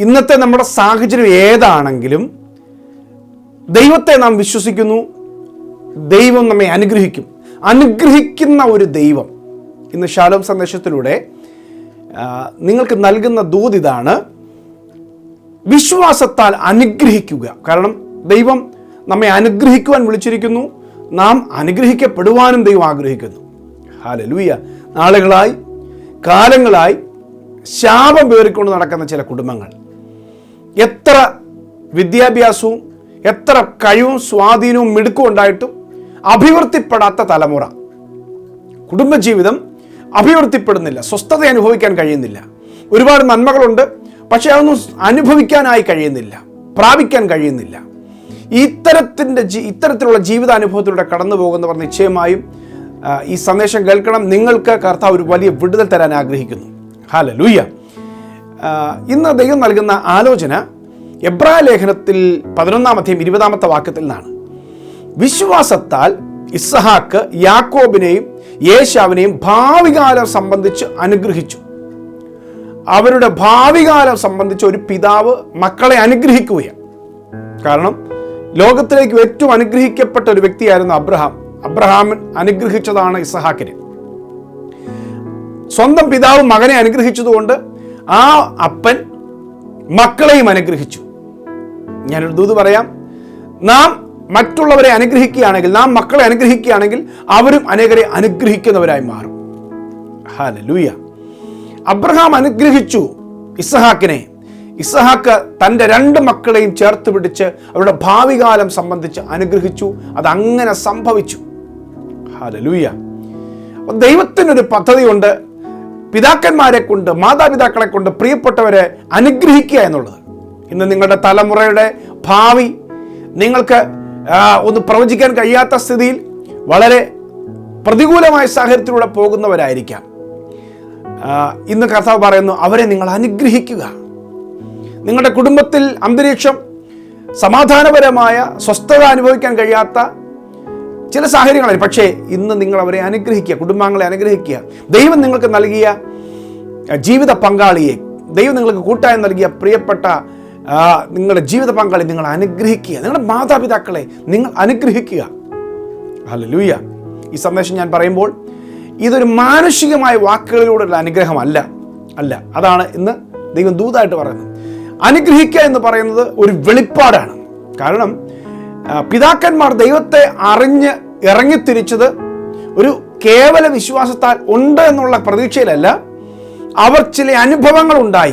ഇന്നത്തെ നമ്മുടെ സാഹചര്യം ഏതാണെങ്കിലും ദൈവത്തെ നാം വിശ്വസിക്കുന്നു. ദൈവം നമ്മെ അനുഗ്രഹിക്കും. അനുഗ്രഹിക്കുന്ന ഒരു ദൈവം. ഇന്ന് ശാലോം സന്ദേശത്തിലൂടെ നിങ്ങൾക്ക് നൽകുന്ന ദൂത് ഇതാണ്. വിശ്വാസത്താൽ അനുഗ്രഹിക്കുക. കാരണം ദൈവം നമ്മെ അനുഗ്രഹിക്കുവാൻ വിളിച്ചിരിക്കുന്നു. നാം അനുഗ്രഹിക്കപ്പെടുവാനും ദൈവം ആഗ്രഹിക്കുന്നു. ഹാലലൂയ നാളുകളായി കാലങ്ങളായി ശാപം പേറിക്കൊണ്ട് നടക്കുന്ന ചില കുടുംബങ്ങൾ. എത്ര വിദ്യാഭ്യാസവും എത്ര കഴിവും സ്വാധീനവും മിടുക്കും ഉണ്ടായിട്ടും അഭിവൃദ്ധിപ്പെടാത്ത തലമുറ. കുടുംബജീവിതം അഭിവൃദ്ധിപ്പെടുന്നില്ല സ്വസ്ഥത അനുഭവിക്കാൻ കഴിയുന്നില്ല. ഒരുപാട് നന്മകളുണ്ട് പക്ഷേ അതൊന്നും അനുഭവിക്കാനായി കഴിയുന്നില്ല പ്രാപിക്കാൻ കഴിയുന്നില്ല. ഇത്തരത്തിന്റെ ജീ ഇത്തരത്തിലുള്ള ജീവിതാനുഭവത്തിലൂടെ കടന്നു പോകുന്നവർ നിശ്ചയമായും ഈ സന്ദേശം കേൾക്കണം. നിങ്ങൾക്ക് കർത്താവ് ഒരു വലിയ വിടുതൽ തരാൻ ആഗ്രഹിക്കുന്നു. ഹാല ലൂയ്യ ഇന്ന് ദൈവം നൽകുന്ന ആലോചന എബ്രാ ലേഖനത്തിൽ പതിനൊന്നാമത്തെയും ഇരുപതാമത്തെ വാക്യത്തിൽ നിന്നാണ്. വിശ്വാസത്താൽ ഇസ്ഹാക്ക് യാക്കോബിനെയും യേശാവിനെയും ഭാവികാലം സംബന്ധിച്ച് അനുഗ്രഹിച്ചു. അവരുടെ ഭാവികാലം സംബന്ധിച്ച് ഒരു പിതാവ് മക്കളെ അനുഗ്രഹിക്കുകയാണ്. കാരണം ലോകത്തിലേക്ക് ഏറ്റവും അനുഗ്രഹിക്കപ്പെട്ട ഒരു വ്യക്തിയായിരുന്നു അബ്രഹാം. അബ്രഹാമിൻ അനുഗ്രഹിച്ചതാണ് ഇസഹാക്കിനെ. സ്വന്തം പിതാവ് മകനെ അനുഗ്രഹിച്ചതുകൊണ്ട് ആ അപ്പൻ മക്കളെയും അനുഗ്രഹിച്ചു. ഞാനൊരു ദൂത് പറയാം. നാം മറ്റുള്ളവരെ അനുഗ്രഹിക്കുകയാണെങ്കിൽ നാം മക്കളെ അനുഗ്രഹിക്കുകയാണെങ്കിൽ അവരും അനേകരെ അനുഗ്രഹിക്കുന്നവരായി മാറും. ഹാലലൂയ അബ്രഹാം അനുഗ്രഹിച്ചു ഇസഹാക്കിനെ. ഇസഹാക്ക് തന്റെ രണ്ട് മക്കളെയും ചേർത്ത് പിടിച്ച് അവരുടെ ഭാവി കാലം സംബന്ധിച്ച് അനുഗ്രഹിച്ചു. അത് അങ്ങനെ സംഭവിച്ചു. ഹാലലൂയ ദൈവത്തിനൊരു പദ്ധതിയുണ്ട്. പിതാക്കന്മാരെ കൊണ്ട് മാതാപിതാക്കളെ കൊണ്ട് പ്രിയപ്പെട്ടവരെ അനുഗ്രഹിക്കുക എന്നുള്ളത്. ഇന്ന് നിങ്ങളുടെ തലമുറയുടെ ഭാവി നിങ്ങൾക്ക് ഒന്ന് പ്രവചിക്കാൻ കഴിയാത്ത സ്ഥിതിയിൽ വളരെ പ്രതികൂലമായ സാഹചര്യത്തിലൂടെ പോകുന്നവരായിരിക്കാം. ഇന്ന് കർത്താവ് പറയുന്നു അവരെ നിങ്ങൾ അനുഗ്രഹിക്കുക. നിങ്ങളുടെ കുടുംബത്തിൽ അന്തരീക്ഷം സമാധാനപരമായ സ്വസ്ഥത അനുഭവിക്കാൻ കഴിയാത്ത ചില സാഹചര്യങ്ങളായി പക്ഷേ ഇന്ന് നിങ്ങൾ അവരെ അനുഗ്രഹിക്കുക കുടുംബാംഗങ്ങളെ അനുഗ്രഹിക്കുക. ദൈവം നിങ്ങൾക്ക് നൽകിയ ജീവിത പങ്കാളിയെ ദൈവം നിങ്ങൾക്ക് കൂട്ടായി നൽകിയ പ്രിയപ്പെട്ട നിങ്ങളുടെ ജീവിത പങ്കാളി നിങ്ങൾ അനുഗ്രഹിക്കുക. നിങ്ങളുടെ മാതാപിതാക്കളെ നിങ്ങൾ അനുഗ്രഹിക്കുക. ഹല്ലേലൂയ. ഈ സന്ദേശം ഞാൻ പറയുമ്പോൾ ഇതൊരു മാനുഷികമായ വാക്കുകളിലൂടെയുള്ള അനുഗ്രഹമല്ല അല്ല. അതാണ് ഇന്ന് ദൈവം ദൂതായിട്ട് പറയുന്നത്. അനുഗ്രഹിക്കുക എന്ന് പറയുന്നത് ഒരു വെളിപ്പാടാണ്. കാരണം പിതാക്കന്മാർ ദൈവത്തെ അറിഞ്ഞ് ഇറങ്ങിത്തിരിച്ചത് ഒരു കേവല വിശ്വാസത്താൽ ഉണ്ട് എന്നുള്ള പ്രതീക്ഷയിലല്ല. അവർ ചില അനുഭവങ്ങൾ ഉണ്ടായി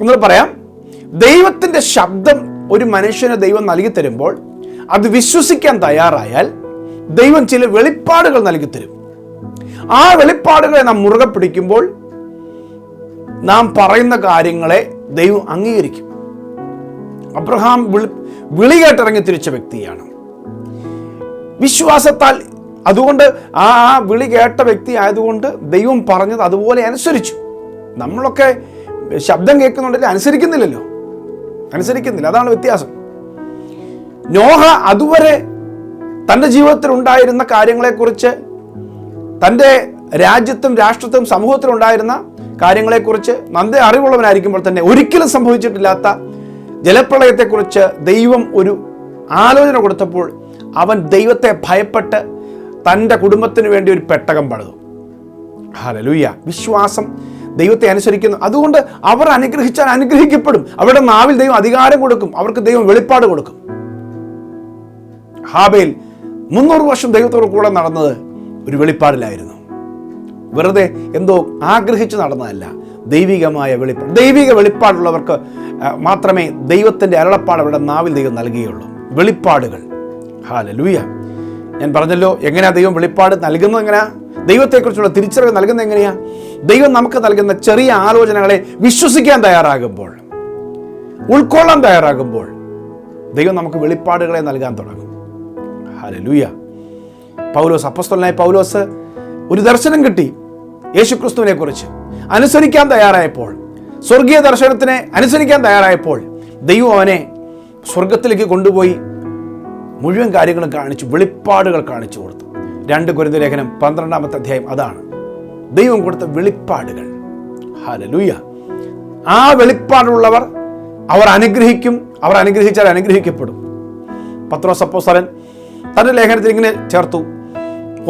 നിങ്ങൾ പറയാം ദൈവത്തിന്റെ ശബ്ദം ഒരു മനുഷ്യന് ദൈവം നൽകി തരുമ്പോൾ അത് വിശ്വസിക്കാൻ തയ്യാറായാൽ ദൈവം ചില വെളിപ്പാടുകൾ നൽകി തരും. ആ വെളിപ്പാടുകളെ നാം മുറുകെ പിടിക്കുമ്പോൾ നാം പറയുന്ന കാര്യങ്ങളെ ദൈവം അംഗീകരിക്കും. അബ്രഹാം വിളി വിളി കേട്ടിറങ്ങി തിരിച്ച വ്യക്തിയാണ്. വിശ്വാസത്താൽ അതുകൊണ്ട് ആ ആ വിളി കേട്ട വ്യക്തി ആയതുകൊണ്ട് ദൈവം പറഞ്ഞത് അതുപോലെ അനുസരിച്ചു. നമ്മളൊക്കെ ശബ്ദം കേൾക്കുന്നുണ്ടെങ്കിൽ അനുസരിക്കുന്നില്ലല്ലോ. അനുസരിക്കുന്നില്ല അതാണ് വ്യത്യാസം. നോഹ അതുവരെ തന്റെ ജീവിതത്തിൽ ഉണ്ടായിരുന്ന കാര്യങ്ങളെക്കുറിച്ച് തന്റെ രാജ്യത്തും രാഷ്ട്രത്തും സമൂഹത്തിലും ഉണ്ടായിരുന്ന കാര്യങ്ങളെക്കുറിച്ച് നന്ദി അറിവുള്ളവനായിരിക്കുമ്പോൾ തന്നെ ഒരിക്കലും സംഭവിച്ചിട്ടില്ലാത്ത ജലപ്രളയത്തെക്കുറിച്ച് ദൈവം ഒരു ആലോചന കൊടുത്തപ്പോൾ അവൻ ദൈവത്തെ ഭയപ്പെട്ട് തന്റെ കുടുംബത്തിന് വേണ്ടി ഒരു പെട്ടകം പണിതു. ഹലലൂയ വിശ്വാസം ദൈവത്തെ അനുസരിക്കുന്നു. അതുകൊണ്ട് അവർ അനുഗ്രഹിച്ചാൽ അനുഗ്രഹിക്കപ്പെടും. അവരുടെ നാവിൽ ദൈവം അധികാരം കൊടുക്കും. അവർക്ക് ദൈവം വെളിപ്പാട് കൊടുക്കും. ഹാബേൽ മുന്നൂറ് വർഷം ദൈവത്തോട് കൂടെ നടന്നത് ഒരു വെളിപ്പാടിലായിരുന്നു. വെറുതെ എന്തോ ആഗ്രഹിച്ച് നടന്നതല്ല. ദൈവികമായ വെളിപ്പാട്. ദൈവിക വെളിപ്പാടുള്ളവർക്ക് മാത്രമേ ദൈവത്തിന്റെ അരുളപ്പാട് അവരുടെ നാവിൽ ദൈവം നൽകുകയുള്ളൂ. വെളിപ്പാടുകൾ. ഹാലലൂയ. ഞാൻ പറഞ്ഞല്ലോ എങ്ങനെയാ ദൈവം വെളിപ്പാട് നൽകുന്നത് എങ്ങനെയാ? ദൈവത്തെക്കുറിച്ചുള്ള തിരിച്ചറിവ് നൽകുന്നത് എങ്ങനെയാ? ദൈവം നമുക്ക് നൽകുന്ന ചെറിയ ആലോചനകളെ വിശ്വസിക്കാൻ തയ്യാറാകുമ്പോൾ ഉൾക്കൊള്ളാൻ തയ്യാറാകുമ്പോൾ ദൈവം നമുക്ക് വെളിപ്പാടുകളെ നൽകാൻ തുടങ്ങും. ഹലലൂയ പൗലോസ് അപ്പസ്തലനായ പൗലോസ് ഒരു ദർശനം കിട്ടി യേശുക്രിസ്തുവിനെ കുറിച്ച് അനുസരിക്കാൻ തയ്യാറായപ്പോൾ സ്വർഗീയ ദർശനത്തിനെ അനുസരിക്കാൻ തയ്യാറായപ്പോൾ ദൈവം അവനെ സ്വർഗത്തിലേക്ക് കൊണ്ടുപോയി മുഴുവൻ കാര്യങ്ങളും കാണിച്ചു വെളിപ്പാടുകൾ കാണിച്ചു കൊടുത്തു. രണ്ട് കുരുന്ന ലേഖനം പന്ത്രണ്ടാമത്തെ അധ്യായം അതാണ്. ദൈവം കൊടുത്ത വെളിപ്പാടുകൾ. ഹലലൂയ ആ വെളിപ്പാടുള്ളവർ അവർ അനുഗ്രഹിക്കും അവർ അനുഗ്രഹിച്ചാൽ അനുഗ്രഹിക്കപ്പെടും. പത്രോസ് അപ്പോസ്തലൻ തന്റെ ലേഖനത്തിൽ ഇങ്ങനെ ചേർത്തു.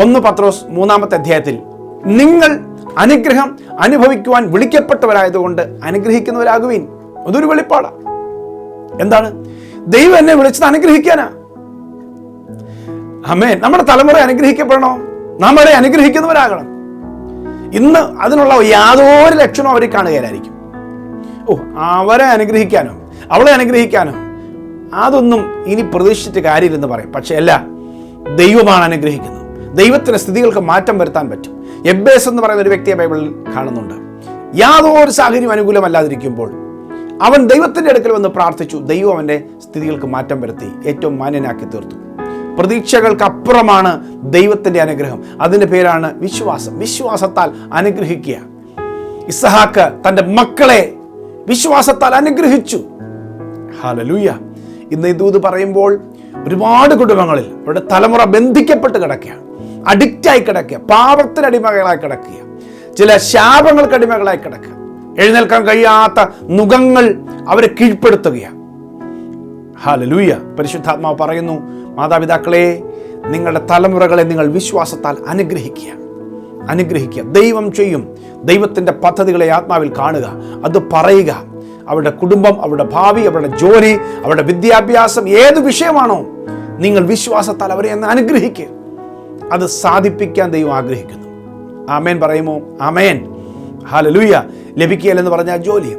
ഒന്ന് പത്രോസ് മൂന്നാമത്തെ അധ്യായത്തിൽ നിങ്ങൾ അനുഗ്രഹം അനുഭവിക്കുവാൻ വിളിക്കപ്പെട്ടവരായതുകൊണ്ട് അനുഗ്രഹിക്കുന്നവരാകുവീൻ. അതൊരു വെളിപ്പാടാണ് എന്താണ്? ദൈവം എന്നെ വിളിച്ചത് അനുഗ്രഹിക്കാനാ. അമ്മേ നമ്മുടെ തലമുറ അനുഗ്രഹിക്കപ്പെടണോ. നമ്മളെ അനുഗ്രഹിക്കുന്നവരാകണം. ഇന്ന് അതിനുള്ള യാതൊരു ലക്ഷണവും അവർ കാണുകയായിരിക്കും ഓ അവരെ അനുഗ്രഹിക്കാനോ അവളെ അനുഗ്രഹിക്കാനോ അതൊന്നും ഇനി പ്രതീക്ഷിച്ചിട്ട് കാര്യമില്ലെന്ന് പറയും. പക്ഷേ അല്ല ദൈവമാണ് അനുഗ്രഹിക്കുന്നത്. ദൈവത്തിന് സ്ഥിതികൾക്ക് മാറ്റം വരുത്താൻ പറ്റും. എബ്ബേസ് എന്ന് പറയുന്ന ഒരു വ്യക്തിയെ ബൈബിളിൽ കാണുന്നുണ്ട്. യാതൊരു സാഹചര്യം അനുകൂലമല്ലാതിരിക്കുമ്പോൾ അവൻ ദൈവത്തിന്റെ അടുക്കൽ വന്ന് പ്രാർത്ഥിച്ചു. ദൈവം അവന്റെ സ്ഥിതികൾക്ക് മാറ്റം വരുത്തി. ഏറ്റവും മാന്യനാക്കി തീർത്തു. പ്രതീക്ഷകൾക്ക് അപ്പുറമാണ് ദൈവത്തിന്റെ അനുഗ്രഹം. അതിന്റെ പേരാണ് വിശ്വാസം. വിശ്വാസത്താൽ അനുഗ്രഹിക്കുക. ഇസഹാക്ക് തന്റെ മക്കളെ വിശ്വാസത്താൽ അനുഗ്രഹിച്ചു. ഹാലലൂയ ഇന്ന് ദൂത് പറയുമ്പോൾ ഒരുപാട് കുടുംബങ്ങളിൽ അവരുടെ തലമുറ ബന്ധിക്കപ്പെട്ട് കിടക്കുക. അഡിക്റ്റായി കിടക്കുക. പാപത്തിന് അടിമകളായി കിടക്കുക. ചില ശാപങ്ങൾക്ക് അടിമകളായി കിടക്കുക. എഴുന്നേൽക്കാൻ കഴിയാത്ത നുഖങ്ങൾ അവരെ കീഴ്പ്പെടുത്തുകയാണ്. ഹാലലൂയ പരിശുദ്ധാത്മാവ് പറയുന്നു മാതാപിതാക്കളെ നിങ്ങളുടെ തലമുറകളെ നിങ്ങൾ വിശ്വാസത്താൽ അനുഗ്രഹിക്കുക. അനുഗ്രഹിക്കുക. ദൈവം ചെയ്യും. ദൈവത്തിന്റെ പദ്ധതികളെ ആത്മാവിൽ കാണുക. അത് പറയുക. അവരുടെ കുടുംബം അവരുടെ ഭാവി അവരുടെ ജോലി അവരുടെ വിദ്യാഭ്യാസം ഏത് വിഷയമാണോ നിങ്ങൾ വിശ്വാസത്താൽ അവരെ എന്ന് അനുഗ്രഹിക്കുക. അത് സാധിപ്പിക്കാൻ ദൈവം ആഗ്രഹിക്കുന്നു. ആമേൻ പറയുമോ? ആമേൻ. ഹാലലൂയ ലഭിക്കുകയില്ലെന്ന് പറഞ്ഞ ജോലി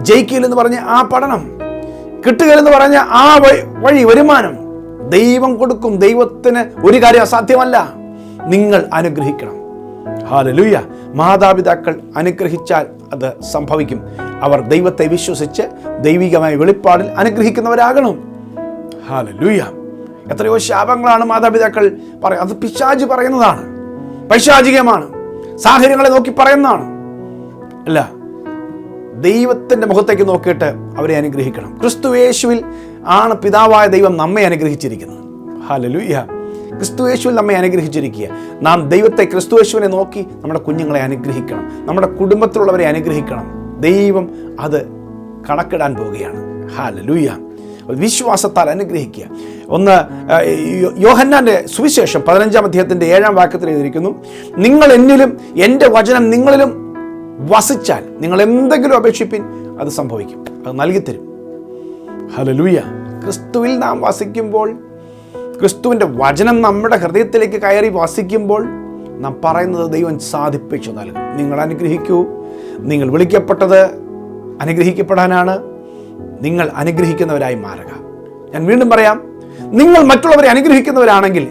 ജയിക്കുകയില്ലെന്ന് പറഞ്ഞ ആ പഠനം കിട്ടുകയില്ലെന്ന് പറഞ്ഞ ആ വഴി വരുമാനം ദൈവം കൊടുക്കും ദൈവത്തിന് ഒരു കാര്യം അസാധ്യമല്ല. നിങ്ങൾ അനുഗ്രഹിക്കണം. ഹാലലൂയ മാതാപിതാക്കൾ അനുഗ്രഹിച്ചാൽ അത് സംഭവിക്കും. അവർ ദൈവത്തെ വിശ്വസിച്ച് ദൈവികമായ വെളിപ്പാടിൽ അനുഗ്രഹിക്കുന്നവരാകണം. ഹാലലൂയ എത്രയോ ശാപങ്ങളാണ് മാതാപിതാക്കൾ പറയുക അത് പിശാജ് പറയുന്നതാണ്. പൈശാചികമാണ്. സാഹചര്യങ്ങളെ നോക്കി പറയുന്നതാണ്. അല്ല ദൈവത്തിന്റെ മുഖത്തേക്ക് നോക്കിയിട്ട് അവരെ അനുഗ്രഹിക്കണം. ക്രിസ്തു യേശുവിൽ ആണ് പിതാവായ ദൈവം നമ്മെ അനുഗ്രഹിച്ചിരിക്കുന്നത്. ക്രിസ്തു യേശുവിൽ നമ്മെ അനുഗ്രഹിച്ചിരിക്കുക. നാം ദൈവത്തെ ക്രിസ്തു യേശുവിനെ നോക്കി നമ്മുടെ കുഞ്ഞുങ്ങളെ അനുഗ്രഹിക്കണം. നമ്മുടെ കുടുംബത്തിലുള്ളവരെ അനുഗ്രഹിക്കണം. ദൈവം അത് കണക്കിടാൻ പോവുകയാണ്. ഹാലലൂയ വിശ്വാസത്താൽ അനുഗ്രഹിക്കുക. ഒന്ന് യോഹന്നാന്റെ സുവിശേഷം പതിനഞ്ചാം അധ്യായത്തിന്റെ ഏഴാം വാക്യത്തിൽ എഴുതിയിരിക്കുന്നു നിങ്ങൾ എന്നിലും എന്റെ വചനം നിങ്ങളിലും വസിച്ചാൽ നിങ്ങൾ എന്തെങ്കിലും അപേക്ഷിപ്പിൻ അത് സംഭവിക്കും. അത് നൽകിത്തരും. ഹലലൂയ ക്രിസ്തുവിൽ നാം വസിക്കുമ്പോൾ ക്രിസ്തുവിന്റെ വചനം നമ്മുടെ ഹൃദയത്തിലേക്ക് കയറി വസിക്കുമ്പോൾ നാം പറയുന്നത് ദൈവം സാധിപ്പിച്ചു നൽകും. നിങ്ങൾ അനുഗ്രഹിക്കൂ. നിങ്ങൾ വിളിക്കപ്പെട്ടത് അനുഗ്രഹിക്കപ്പെടാനാണ്. നിങ്ങൾ അനുഗ്രഹിക്കുന്നവരായി മാറുക. ഞാൻ വീണ്ടും പറയാം നിങ്ങൾ മറ്റുള്ളവരെ അനുഗ്രഹിക്കുന്നവരാണെങ്കിൽ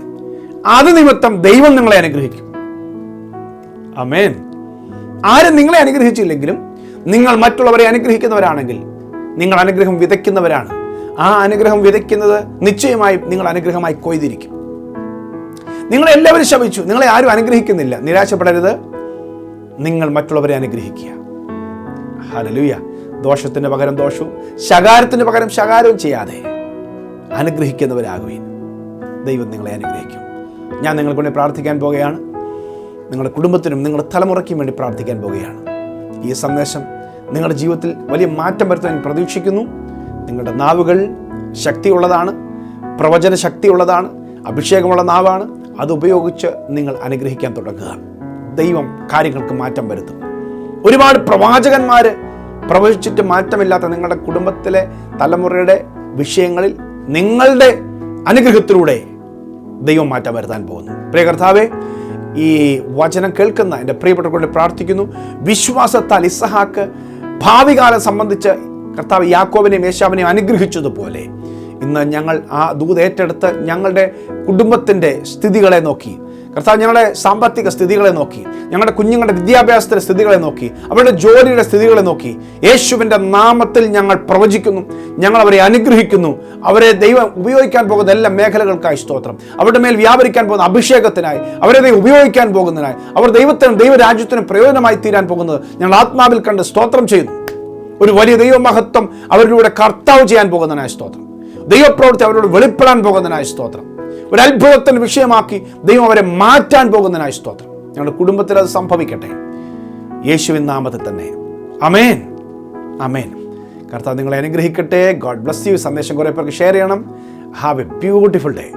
അത് നിമിത്തം ദൈവം നിങ്ങളെ അനുഗ്രഹിക്കും. അമേൻ ആരും നിങ്ങളെ അനുഗ്രഹിച്ചില്ലെങ്കിലും നിങ്ങൾ മറ്റുള്ളവരെ അനുഗ്രഹിക്കുന്നവരാണെങ്കിൽ നിങ്ങൾ അനുഗ്രഹം വിതയ്ക്കുന്നവരാണ്. ആ അനുഗ്രഹം വിതയ്ക്കുന്നത് നിശ്ചയമായും നിങ്ങൾ അനുഗ്രഹമായി കൊയ്തിരിക്കും. നിങ്ങളെ എല്ലാവരും ശപിച്ചു. നിങ്ങളെ ആരും അനുഗ്രഹിക്കുന്നില്ല. നിരാശപ്പെടരുത്. നിങ്ങൾ മറ്റുള്ളവരെ അനുഗ്രഹിക്കുക. ഹലലുയ ദോഷത്തിന് പകരം ദോഷവും ശകാരത്തിന് പകരം ശകാരവും ചെയ്യാതെ അനുഗ്രഹിക്കുന്നവരാകുവീൻ. ദൈവം നിങ്ങളെ അനുഗ്രഹിക്കും. ഞാൻ നിങ്ങൾക്ക് പ്രാർത്ഥിക്കാൻ പോകുകയാണ് നിങ്ങളുടെ കുടുംബത്തിനും നിങ്ങളുടെ തലമുറയ്ക്കും വേണ്ടി പ്രാർത്ഥിക്കാൻ പോവുകയാണ്. ഈ സന്ദേശം നിങ്ങളുടെ ജീവിതത്തിൽ വലിയ മാറ്റം വരുത്താൻ പ്രതീക്ഷിക്കുന്നു. നിങ്ങളുടെ നാവുകൾ ശക്തിയുള്ളതാണ് പ്രവചന ശക്തിയുള്ളതാണ് അഭിഷേകമുള്ള നാവാണ്. അത് ഉപയോഗിച്ച് നിങ്ങൾ അനുഗ്രഹിക്കാൻ തുടങ്ങുക. ദൈവം കാര്യങ്ങൾക്ക് മാറ്റം വരുത്തും. ഒരുപാട് പ്രവാചകന്മാർ പ്രവചിച്ചിട്ട് മാറ്റമില്ലാത്ത നിങ്ങളുടെ കുടുംബത്തിലെ തലമുറയുടെ വിഷയങ്ങളിൽ നിങ്ങളുടെ അനുഗ്രഹത്തിലൂടെ ദൈവം മാറ്റം വരുത്താൻ പോകുന്നു. പ്രിയ കർത്താവേ ഈ വചനം കേൾക്കുന്ന എന്റെ പ്രിയപ്പെട്ടവരോട് പ്രാർത്ഥിക്കുന്നു. വിശ്വാസത്താൽ ഇസഹാക്ക് ഭാവി കാലം സംബന്ധിച്ച് കർത്താവ് യാക്കോബിനെയും യേശാവിനെയും അനുഗ്രഹിച്ചതുപോലെ ഇന്ന് ഞങ്ങൾ ആ ദൂത് ഏറ്റെടുത്ത് ഞങ്ങളുടെ കുടുംബത്തിന്റെ സ്ഥിതികളെ നോക്കി കർത്താവ് ഞങ്ങളുടെ സാമ്പത്തിക സ്ഥിതികളെ നോക്കി ഞങ്ങളുടെ കുഞ്ഞുങ്ങളുടെ വിദ്യാഭ്യാസത്തിന്റെ സ്ഥിതികളെ നോക്കി അവരുടെ ജോലിയുടെ സ്ഥിതികളെ നോക്കി യേശുവിന്റെ നാമത്തിൽ ഞങ്ങൾ പ്രവചിക്കുന്നു ഞങ്ങൾ അവരെ അനുഗ്രഹിക്കുന്നു അവരെ ദൈവം ഉപയോഗിക്കാൻ പോകുന്ന എല്ലാ മേഖലകൾക്കായി സ്തോത്രം അവരുടെ മേൽ വ്യാപരിക്കാൻ പോകുന്ന അഭിഷേകത്തിനായി അവരെ ദൈവം ഉപയോഗിക്കാൻ പോകുന്നതിനായി അവർ ദൈവത്തിനും ദൈവരാജ്യത്തിനും പ്രയോജനമായി തീരാൻ പോകുന്നത് ഞങ്ങൾ ആത്മാവിൽ കണ്ട് സ്തോത്രം ചെയ്യുന്നു. ഒരു വലിയ ദൈവമഹത്വം അവരിലൂടെ കർത്താവ് ചെയ്യാൻ പോകുന്നതിനായ സ്തോത്രം. ദൈവപ്രവൃത്തി അവരോട് വെളിപ്പെടാൻ പോകുന്നതിനായ സ്തോത്രം. ഒരു അത്ഭുതത്തിന് വിഷയമാക്കി ദൈവം അവരെ മാറ്റാൻ പോകുന്നതിനായ സ്തോത്രം. ഞങ്ങളുടെ കുടുംബത്തിൽ അത് സംഭവിക്കട്ടെ. യേശുവിൻ നാമത്തിൽ തന്നെ. അമേൻ അമേൻ കർത്താവ് നിങ്ങളെ അനുഗ്രഹിക്കട്ടെ. God bless you. സന്ദേശം കുറേ പേർക്ക് ഷെയർ ചെയ്യണം. Have a beautiful day.